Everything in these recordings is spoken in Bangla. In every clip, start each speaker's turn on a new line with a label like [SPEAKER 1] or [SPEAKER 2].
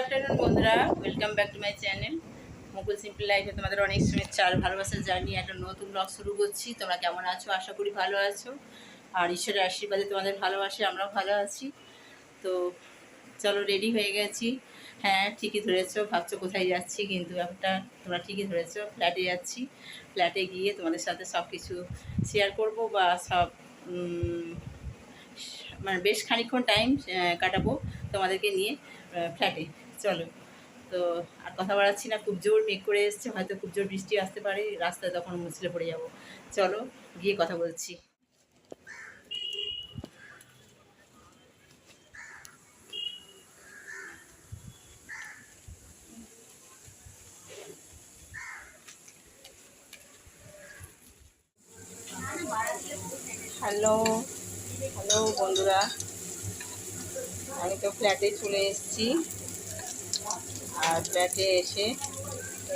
[SPEAKER 1] আফটারনুন বন্ধুরা। Welcome back to my channel Mukul simple লাইফে তোমাদের অনেক শুভেচ্ছা আর ভালোবাসার জার্নি একটা নতুন ব্লগ শুরু করছি। তোমরা কেমন আছো? আশা করি ভালো আছো। আর ঈশ্বরের আশীর্বাদে তোমাদের ভালোবাসে, আমরাও ভালো আছি। তো চলো রেডি হয়ে গেছি। হ্যাঁ ঠিকই ধরেছো, ভাবছ কোথায় যাচ্ছি, কিন্তু একটা তোমরা ঠিকই ধরেছো ফ্ল্যাটে যাচ্ছি। ফ্ল্যাটে গিয়ে তোমাদের সাথে সব কিছু শেয়ার করব বা সব মানে বেশ খানিকক্ষণ টাইম কাটাবো তোমাদেরকে নিয়ে ফ্ল্যাটে চলো। তো আর কথা বাড়াচ্ছি না, খুব জোর মেঘ করে এসছে, হয়তো খুব জোর বৃষ্টি আসতে পারে, রাস্তায় তখন মুছলে পড়ে যাব। চলো, গিয়ে কথা বলছি। হ্যালো হ্যালো বন্ধুরা, আমি তো ফ্ল্যাটে চলে এসেছি। আর ফ্ল্যাটে এসে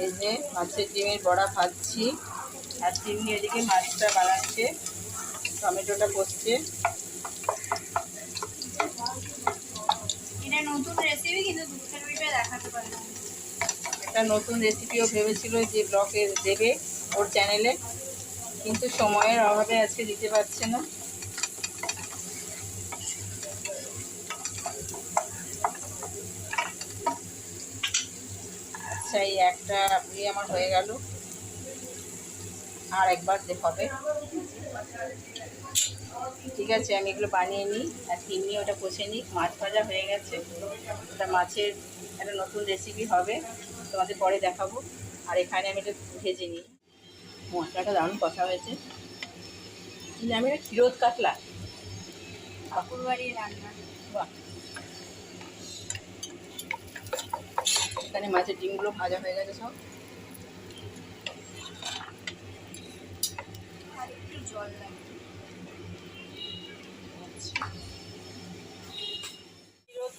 [SPEAKER 1] এই যে মাছের ডিমের বড়া ভাজছি। আর চিমনি এদিকে মাছটা বানাচ্ছে টমেটোটা করছে
[SPEAKER 2] এটা নতুন রেসিপি কিন্তু দেখাতে পারলাম
[SPEAKER 1] একটা নতুন রেসিপিও ভেবেছিল যে ব্লগে দেবে ওর চ্যানেলে কিন্তু সময়ের অভাবে আজকে দিতে পারছে না। এই একটা ইয়ে আমার হয়ে গেল। আর একবার দে- হবে ঠিক আছে আমি এগুলো বানিয়ে নিই। আর চিমনি ওটা কষে নিই। মাছ ভাজা হয়ে গেছে। ওটা মাছের একটা নতুন রেসিপি হবে। তোমাদের পরে দেখাবো। আর এখানে আমি এটা ভেজে নিই। মশলাটা দারুণ কথা হয়েছে। কিন্তু আমি এটা ক্ষীরোদ কাতলা।
[SPEAKER 2] ঠাকুর বাড়ির রান্না।
[SPEAKER 1] বাহ। এখানে মাছের ডিমগুলো ভাজা হয়ে গেছে সব।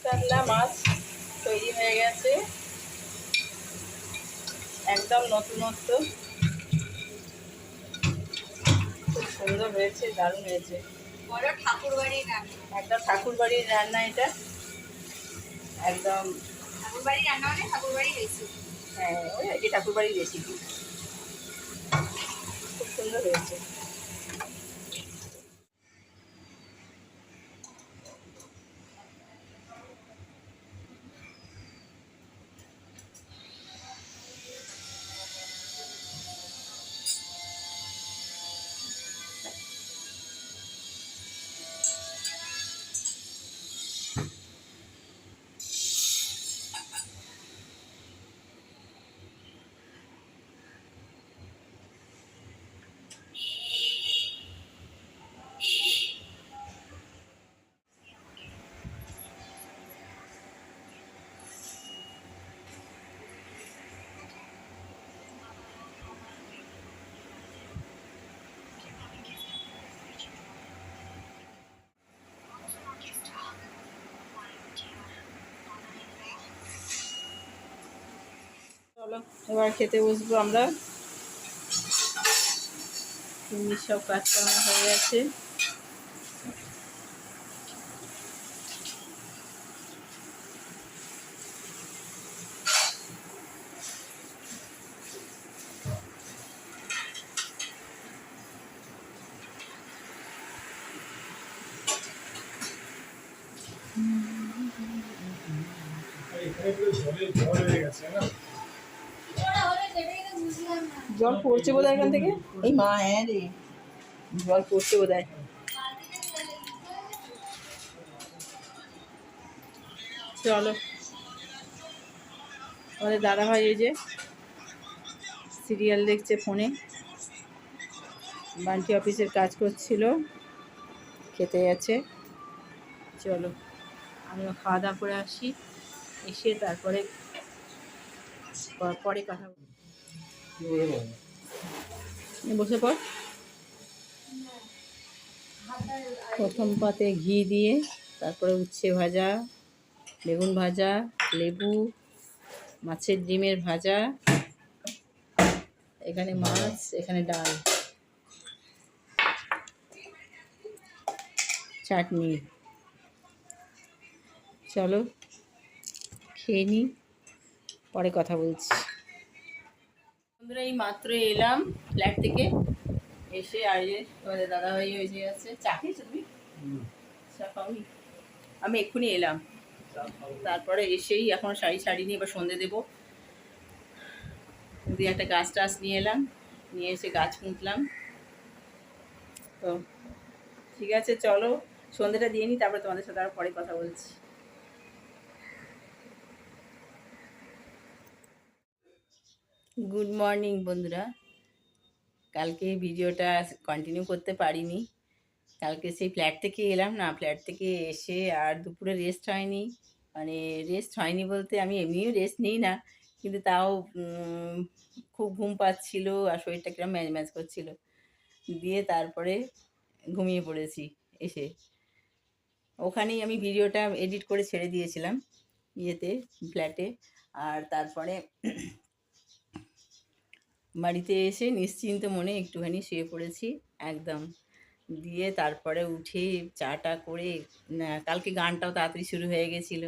[SPEAKER 1] কাতলা মাছ তৈরি হয়ে গেছে। একদম নতুনত্ব। খুব সুন্দর হয়েছে দারুণ হয়েছে।
[SPEAKER 2] ঠাকুর বাড়ির রান্না।
[SPEAKER 1] একদম ঠাকুর বাড়ির রান্না এটা। একদম
[SPEAKER 2] ঠাকুর বাড়ির রান্না মানে ঠাকুরবাড়ি রেসিপি
[SPEAKER 1] হ্যাঁ ওই আর কি ঠাকুর রেসিপি খুব সুন্দর হয়েছে। চলো, এবার খেতে বসবো আমরা। সব কাজ করা হয়ে গেছে।
[SPEAKER 3] এখানে পুরো জলে জল হয়ে গেছে, না?
[SPEAKER 1] জল পড়ছে বোধ এখান থেকে? এই মা হ্যাঁ রে। জল পড়ছে বোধ চলো। আমাদের দাদা ভাই এই যে সিরিয়াল দেখছে ফোনে। বান্টি অফিসের কাজ করছিল। খেতে গেছে। চলো, আমিও খাওয়া দাওয়া করে আসি। এসে তারপরে পরে কথা
[SPEAKER 3] বলে
[SPEAKER 1] বসে পর প্রথম পাতে ঘি দিয়ে, তারপরে উচ্ছে ভাজা, বেগুন ভাজা, লেবু, মাছের ডিমের ভাজা, এখানে মাছ, এখানে ডাল, চাটনি। চলো, খেয়ে নিই পরে কথা বলছি। বন্ধুরা এই মাত্র এলাম ফ্ল্যাট থেকে। এসে আর যে তোমাদের দাদাভাই হয়ে যে আছে চা খেয়েছো তুমি? চা আমি এক্ষুনি এলাম। তারপরে এসেই এখন শাড়ি শাড়ি নিয়ে এবার সন্ধে দেবো। দিয়ে একটা গাছ টাছ নিয়ে এলাম নিয়ে এসে গাছ পুঁতলাম তো ঠিক আছে চলো সন্ধেটা দিয়ে নিই তারপরে তোমাদের সাথে আরও পরে কথা বলছি। গুড মর্নিং বন্ধুরা। কালকে ভিডিওটা কন্টিনিউ করতে পারিনি। কালকে সেই ফ্ল্যাট থেকে এলাম না ফ্ল্যাট থেকে এসে আর দুপুরে রেস্ট হয়নি। মানে রেস্ট হয়নি বলতে আমি এমনিও রেস্ট নিই না, কিন্তু তাও খুব ঘুম পাচ্ছিল আর শরীরটা কিরম ম্যাজ ম্যাজ করছিল। দিয়ে তারপরে ঘুমিয়ে পড়েছি এসে। ওখানেই আমি ভিডিওটা এডিট করে ছেড়ে দিয়েছিলাম ইয়েতে ফ্ল্যাটে আর তারপরে বাড়িতে এসে নিশ্চিন্ত মনে একটুখানি শুয়ে পড়েছি, একদম। দিয়ে তারপরে উঠে চাটা করে কালকে গানটাও তাড়াতাড়ি শুরু হয়ে গেছিল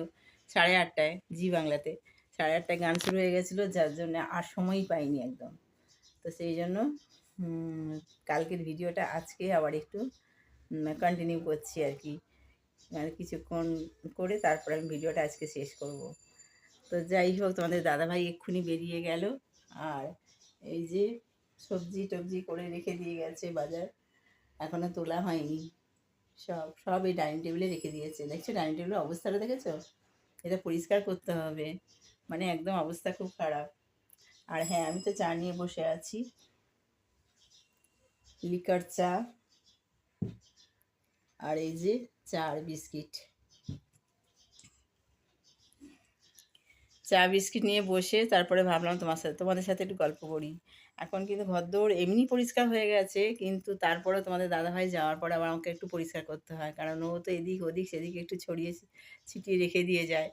[SPEAKER 1] সাড়ে আটটায়, জি বাংলাতে। সাড়ে আটটায় গান শুরু হয়ে গেছিল, যার জন্য আর সময়ই পাইনি একদম। তো সেই জন্য কালকের ভিডিওটা আজকে আবার একটু কন্টিনিউ করছি আর কি। মানে কিছুক্ষণ করে তারপরে আমি ভিডিওটা আজকে শেষ করব। তো যাই হোক, তোমাদের দাদাভাই এক্ষুনি বেরিয়ে গেল। আর এই যে সবজি টবজি করে রেখে দিয়ে গেছে বাজার। এখনও তোলা হয়নি। সব সব এই ডাইনিং টেবিলে রেখে দিয়েছে। দেখছ ডাইনিং টেবিলের অবস্থাটা দেখেছ? এটা পরিষ্কার করতে হবে। মানে একদম অবস্থা খুব খারাপ। আর হ্যাঁ আমি তো চা নিয়ে বসে আছি। লিকার চা। আর এই যে চা আর বিস্কিট। চা বিস্কিট নিয়ে বসে তারপরে ভাবলাম তোমার সাথে, তোমাদের সাথে একটু গল্প করি। এখন কিন্তু ঘরদোর এমনি পরিষ্কার হয়ে গেছে, কিন্তু তারপরে তোমাদের দাদাভাই যাওয়ার পরে আবার আমাকে একটু পরিষ্কার করতে হয়, কারণ ও তো এদিক ওদিক সেদিকে একটু ছড়িয়ে ছিটিয়ে রেখে দিয়ে যায়।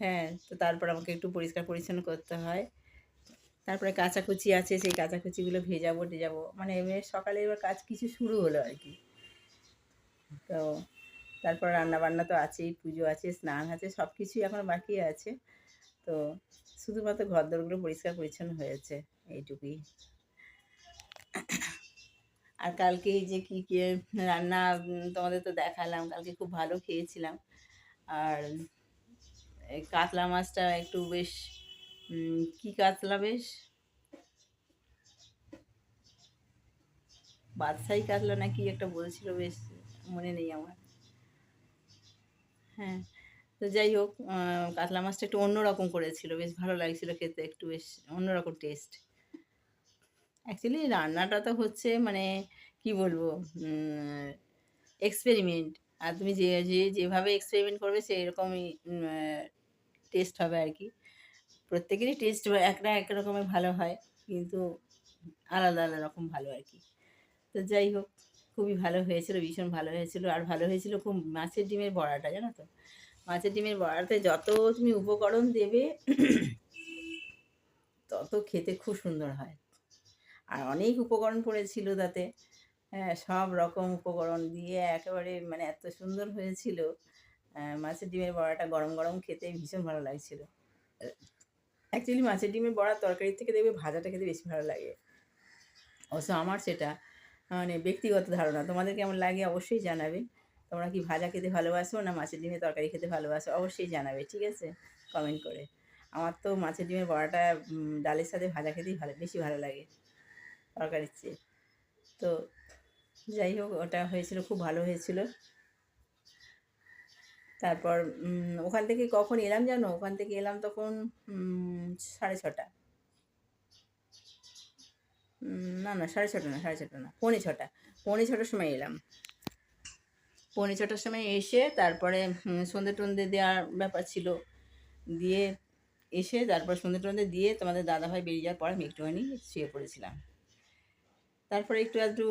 [SPEAKER 1] হ্যাঁ তো তারপর আমাকে একটু পরিষ্কার পরিচ্ছন্ন করতে হয়। তারপরে কাচাকুচি আছে, সেই কাচাকুচিগুলো ভেজাবো টেজাবো মানে এমনি সকালে এবার কাজ কিছু শুরু হলো আর কি। তো তারপর রান্না বান্না তো আছেই, পুজো আছে, স্নান আছে সব কিছুই এখন বাকি আছে। তো শুধুমাত্র ঘর দরগুলো পরিষ্কার পরিচ্ছন্ন হয়েছে, এইটুকুই। আর কালকে যে কী কী রান্না তোমাদের তো দেখালাম, কালকে খুব ভালো খেয়েছিলাম। আর কাতলা মাছটা একটু বেশ কি কাতলা বেশ? বাদশাহী কাতলা না কি একটা বলছিল, বেশ মনে নেই আমার। হ্যাঁ তো যাই হোক কাতলা মাছটা একটু অন্যরকম করেছিল। বেশ ভালো লাগছিল খেতে, একটু বেশ অন্যরকম টেস্ট অ্যাকচুয়ালি রান্নাটা তো হচ্ছে মানে কি বলব এক্সপেরিমেন্ট আর তুমি যে যে, যেভাবে এক্সপেরিমেন্ট করবে সেই রকমই টেস্ট হবে আর কি। প্রত্যেকেরই টেস্ট একটা এক রকমের ভালো হয়, কিন্তু আলাদা আলাদা রকম ভালো আর কি। তো যাই হোক, খুবই ভালো হয়েছিল, ভীষণ ভালো হয়েছিল। আর ভালো হয়েছিল খুব মাছের ডিমের বড়াটা, জানো তো? মাছের ডিমের বড়াতে যত তুমি উপকরণ দেবে, তত খেতে খুব সুন্দর হয়। আর অনেক উপকরণ পড়েছিল তাতে। হ্যাঁ সব রকম উপকরণ দিয়ে একেবারে মানে এত সুন্দর হয়েছিল। মাছের ডিমের বড়াটা গরম গরম খেতে ভীষণ ভালো লাগছিল। অ্যাকচুয়ালি মাছের ডিমের বড়া তরকারির থেকে দেখবে ভাজাটা খেতে বেশি ভালো লাগে। অবশ্য আমার সেটা মানে ব্যক্তিগত ধারণা। তোমাদের কেমন লাগে অবশ্যই জানাবে। তোমরা কি ভাজা খেতে ভালোবাসো না মাছের ডিমের তরকারি খেতে ভালোবাসো? অবশ্যই জানাবে, ঠিক আছে? কমেন্ট করে। আমার তো মাছের ডিমের বড়াটা ডালের সাথে ভাজা খেতেই ভালো, বেশি ভালো লাগে তরকারির চেয়ে। তো যাই হোক, ওটা হয়েছিল, খুব ভালো হয়েছিল। তারপর ওখান থেকে কখন এলাম জানো? ওখান থেকে এলাম তখন সাড়ে ছটা। না না, সাড়ে ছটা না, সাড়ে ছটা না, পৌনে ছটা। পৌনে ছটার সময় এলাম। পৌনে ছটার সময় এসে তারপরে সন্ধে টন্ধে দেওয়ার ব্যাপার ছিল। দিয়ে এসে তারপর সন্ধে টন্ধে দিয়ে তোমাদের দাদাভাই বেরিয়ে যাওয়ার পর আমি একটুখানি শুয়ে পড়েছিলাম। তারপরে একটু একটু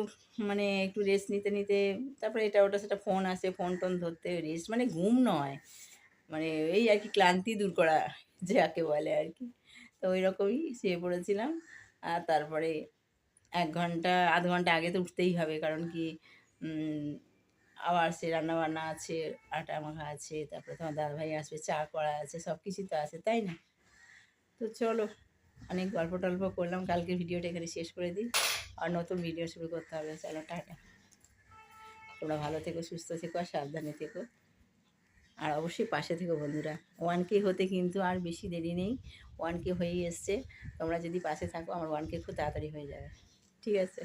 [SPEAKER 1] মানে একটু রেস্ট নিতে নিতে, তারপরে এটা ওটা সেটা ফোন আসে ফোন টোন ধরতে রেস্ট মানে ঘুম নয়। মানে এই আর কি ক্লান্তি দূর করা, যাকে বলে আর কি। তো ওই রকমই শুয়ে পড়েছিলাম। আর তারপরে এক ঘণ্টা, আধ ঘণ্টা আগে তো উঠতেই হবে, কারণ কি আবার সে রান্না বান্না আছে, আটা মাখা আছে, তারপরে তোমার দাদাভাই আসবে, চা করা আছে সব কিছুই তো আছে, তাই না? তো চলো, অনেক গল্প টল্প করলাম কালকে ভিডিওটা এখানে শেষ করে দিই, আর নতুন ভিডিও শুরু করতে হবে, চলো টাটা। তোমরা ভালো থেকো, সুস্থ থেকো, আর সাবধানে থেকো। আর অবশ্যই পাশে থেকো বন্ধুরা ওয়ান কে হতে কিন্তু আর বেশি দেরি নেই ওয়ান কে হয়েই এসছে, তোমরা যদি পাশে থাকো, আমার ওয়ান কে খুব তাড়াতাড়ি হয়ে যাবে, ঠিক আছে?